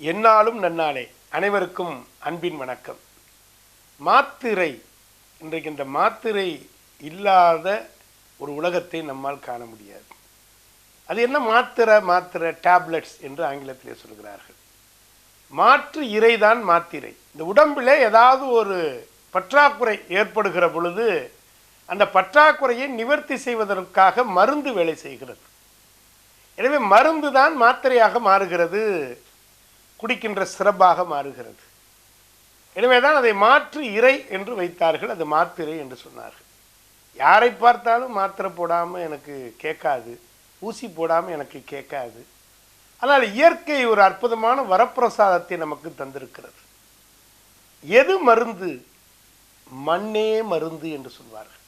என்னாலும் நன்னாளே. அனைவருக்கும் அன்பின் வணக்கம். மாத்திரை இன்றைக்கு இந்த மாத்திரை இல்லாத ஒரு உலகத்தை நம்மால் காண முடியாது. அது என்ன மாத்திரை? மாத்திரை டேப்லெட்ஸ் என்று ஆங்கிலத்திலே சொல்கிறார்கள். மாற்று இறைதான் மாத்திரை. இந்த உடம்பில் ஏதாவது ஒரு பற்றாக்குறை ஏற்படுகிற பொழுது அந்த பற்றாக்குறையை நிவர்த்தி செய்வதற்காக மருந்து வேலை செய்கிறது. எனவே மருந்து தான் மாத்திரையாக மாறுகிறது. குடிக்கின்ற சிறப்பாக மாறுகிறது. எனவேதான் அதை மாற்று இறை என்று வைத்தார்கள் அது மாத்திரை என்று சொன்னார்கள். யாரை பார்த்தாலும் மாத்திரை போடாமல் எனக்கு கேட்காது ஊசி போடாமல் எனக்கு கேட்காது. ஆனால் இயற்கை ஒரு அற்புதமான வரப்பிரசாதத்தை நமக்கு தந்திருக்கிறது. எது மருந்து? மண்ணே மருந்து என்று சொல்வார்கள்.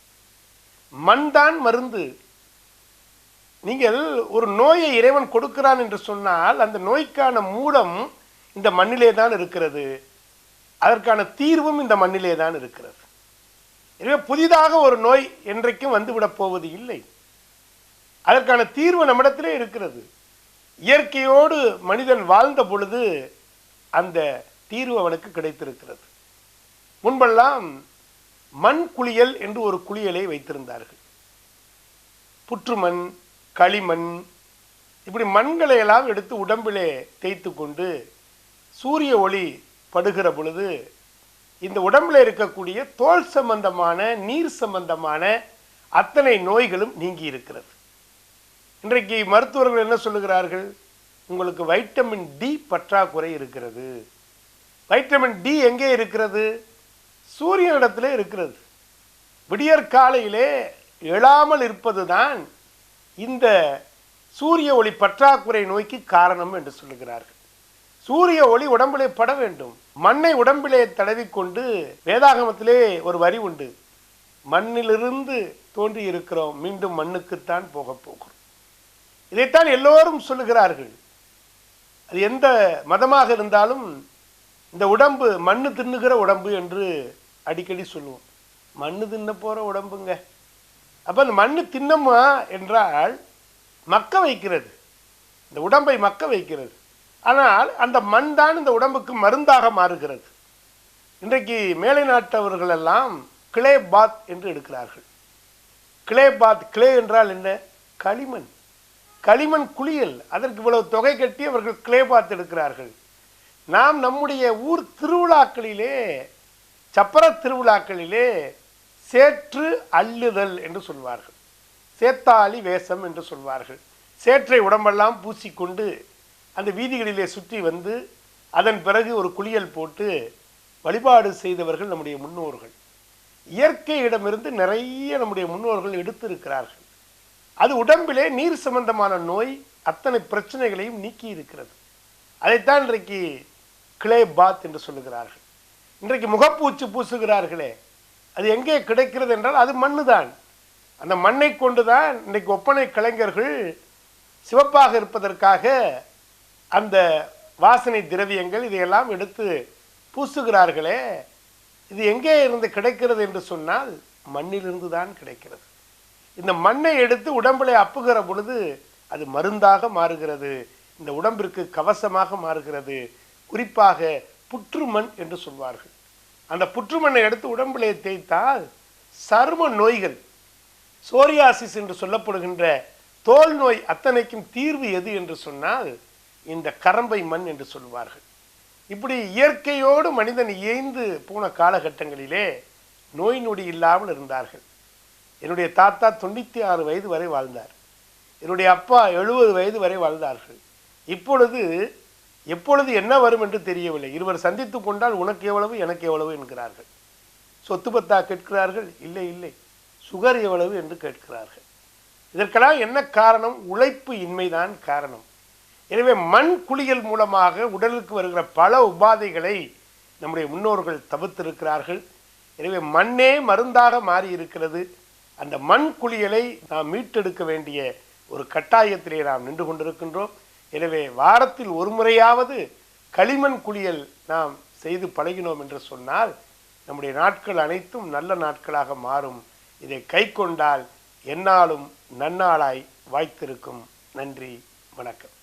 மண் தான் மருந்து. நீங்கள் ஒரு நோயை இறைவன் கொடுக்கிறான் என்று சொன்னால் அந்த நோய்க்கான மூலம் இந்த மண்ணிலே தான் இருக்கிறது. அதற்கான தீர்வும் இந்த மண்ணிலே தான் இருக்கிறது. எனவே புதிதாக ஒரு நோய் என்றைக்கும் வந்துவிடப் போவது இல்லை. அதற்கான தீர்வு நம்மிடத்திலே இருக்கிறது. இயற்கையோடு மனிதன் வாழ்ந்த பொழுது அந்த தீர்வு அவனுக்கு கிடைத்திருக்கிறது. முன்பெல்லாம் மண் குளியல் என்று ஒரு குளியலை வைத்திருந்தார்கள். புற்றுமண் களிமண் இப்படி மண்களை எல்லாம் எடுத்து உடம்பிலே தேய்த்து கொண்டு சூரிய ஒளி படுகிற பொழுது இந்த உடம்பில் இருக்கக்கூடிய தோல் சம்பந்தமான நீர் சம்பந்தமான அத்தனை நோய்களும் நீங்கி இருக்கிறது. இன்றைக்கு மருத்துவர்கள் என்ன சொல்லுகிறார்கள்? உங்களுக்கு வைட்டமின் டி பற்றாக்குறை இருக்கிறது. வைட்டமின் டி எங்கே இருக்கிறது? சூரியனிடத்தில் இருக்கிறது. விடியற் காலையிலே எழாமல் இருப்பதுதான் இந்த சூரிய ஒளி பற்றாக்குறை நோய்க்கு காரணம் என்று சொல்லுகிறார்கள். சூரிய ஒளி உடம்பிலே பட வேண்டும். மண்ணை உடம்பிலே தடவிக்கொண்டு வேதாகமத்திலே ஒரு வரி உண்டு. மண்ணிலிருந்து தோன்றி இருக்கிறோம் மீண்டும் மண்ணுக்குத்தான் போக போகிறோம். இதைத்தான் எல்லோரும் சொல்லுகிறார்கள். அது எந்த மதமாக இருந்தாலும் இந்த உடம்பு மண்ணு தின்னுகிற உடம்பு என்று அடிக்கடி சொல்லுவோம். மண்ணு தின்ன போகிற உடம்புங்க. அப்போ அந்த மண்ணு தின்னமா என்றால் மக்க வைக்கிறது. இந்த உடம்பை மக்க வைக்கிறது. ஆனால் அந்த மண் தான் இந்த உடம்புக்கு மருந்தாக மாறுகிறது. இன்றைக்கு மேலை நாட்டவர்கள் எல்லாம் கிளே பாத் என்று எடுக்கிறார்கள். கிளே பாத் கிளே என்றால் என்ன? களிமண். களிமண் குளியல். அதற்கு இவ்வளவு தொகை கட்டி அவர்கள் கிளே பாத் எடுக்கிறார்கள். நாம் நம்முடைய ஊர் திருவிழாக்களிலே சப்பர திருவிழாக்களிலே சேற்று அள்ளுதல் என்று சொல்வார்கள். சேத்தாளி வேஷம் என்று சொல்வார்கள். சேற்றை உடம்பெல்லாம் பூசிக்கொண்டு அந்த வீதிகளிலே சுற்றி வந்து அதன் பிறகு ஒரு குளியல் போட்டு வழிபாடு செய்தவர்கள் நம்முடைய முன்னோர்கள். இயற்கையிடமிருந்து நிறைய நம்முடைய முன்னோர்கள் எடுத்திருக்கிறார்கள். அது உடம்பிலே நீர் சம்பந்தமான நோய் அத்தனை பிரச்சனைகளையும் நீக்கி இருக்கிறது. அதைத்தான் இன்றைக்கு கிளே பாத் என்று சொல்லுகிறார்கள். இன்றைக்கு முகப்பூச்சு பூசுகிறார்களே அது எங்கே கிடைக்கிறது என்றால் அது மண்ணு தான் அந்த மண்ணை கொண்டு தான் இன்றைக்கு ஒப்பனை கலைஞர்கள் சிவப்பாக இருப்பதற்காக அந்த வாசனை திரவியங்கள் இதையெல்லாம் எடுத்து பூசுகிறார்களே இது எங்கே இருந்து கிடைக்கிறது என்று சொன்னால் மண்ணிலிருந்து தான் கிடைக்கிறது. இந்த மண்ணை எடுத்து உடம்புல அப்புகிற பொழுது அது மருந்தாக மாறுகிறது இந்த உடம்பிற்கு கவசமாக மாறுகிறது. குறிப்பாக புற்றுமண் என்று சொல்வார்கள். அந்த புற்றுமண்ணை எடுத்து உடம்பிலே தேய்த்தால் சரும நோய்கள் சோரியாசிஸ் என்று சொல்லப்படுகின்ற தோல் நோய் அத்தனைக்கும் தீர்வு எது என்று சொன்னால் இந்த கரம்பை மண் என்று சொல்வார்கள் இப்படி இயற்கையோடு மனிதன் இயைந்து போன காலகட்டங்களிலே நோய் நொடி இல்லாமல் இருந்தார்கள். என்னுடைய தாத்தா தொண்ணூற்றி ஆறு வயது வரை வாழ்ந்தார். என்னுடைய அப்பா எழுபது வயது வரை வாழ்ந்தார்கள். இப்பொழுது எப்பொழுது என்ன வரும் என்று தெரியவில்லை. இருவர் சந்தித்து கொண்டால் உனக்கு எவ்வளவு எனக்கு எவ்வளவு என்கிறார்கள். சொத்து பத்தா கேட்கிறார்கள்? இல்லை இல்லை. சுகர் எவ்வளவு என்று கேட்கிறார்கள். இதற்கெல்லாம் என்ன காரணம்? உழைப்பு இன்மைதான் காரணம். எனவே மண் குளியல் மூலமாக உடலுக்கு வருகிற பல உபாதைகளை நம்முடைய முன்னோர்கள் தவிர்த்திருக்கிறார்கள். எனவே மண்ணே மருந்தாக மாறி இருக்கிறது அந்த மண் குளியலை நாம் மீட்டெடுக்க வேண்டிய ஒரு கட்டாயத்திலே நாம் நின்று கொண்டிருக்கின்றோம். எனவே வாரத்தில் ஒரு முறையாவது களிமண் குளியல் நாம் செய்து பழகினோம் என்று சொன்னால் நம்முடைய நாட்கள் அனைத்தும் நல்ல நாட்களாக மாறும். இதை கை கொண்டால் என்னாலும் நன்னாளாய் வாய்த்திருக்கும். நன்றி வணக்கம்.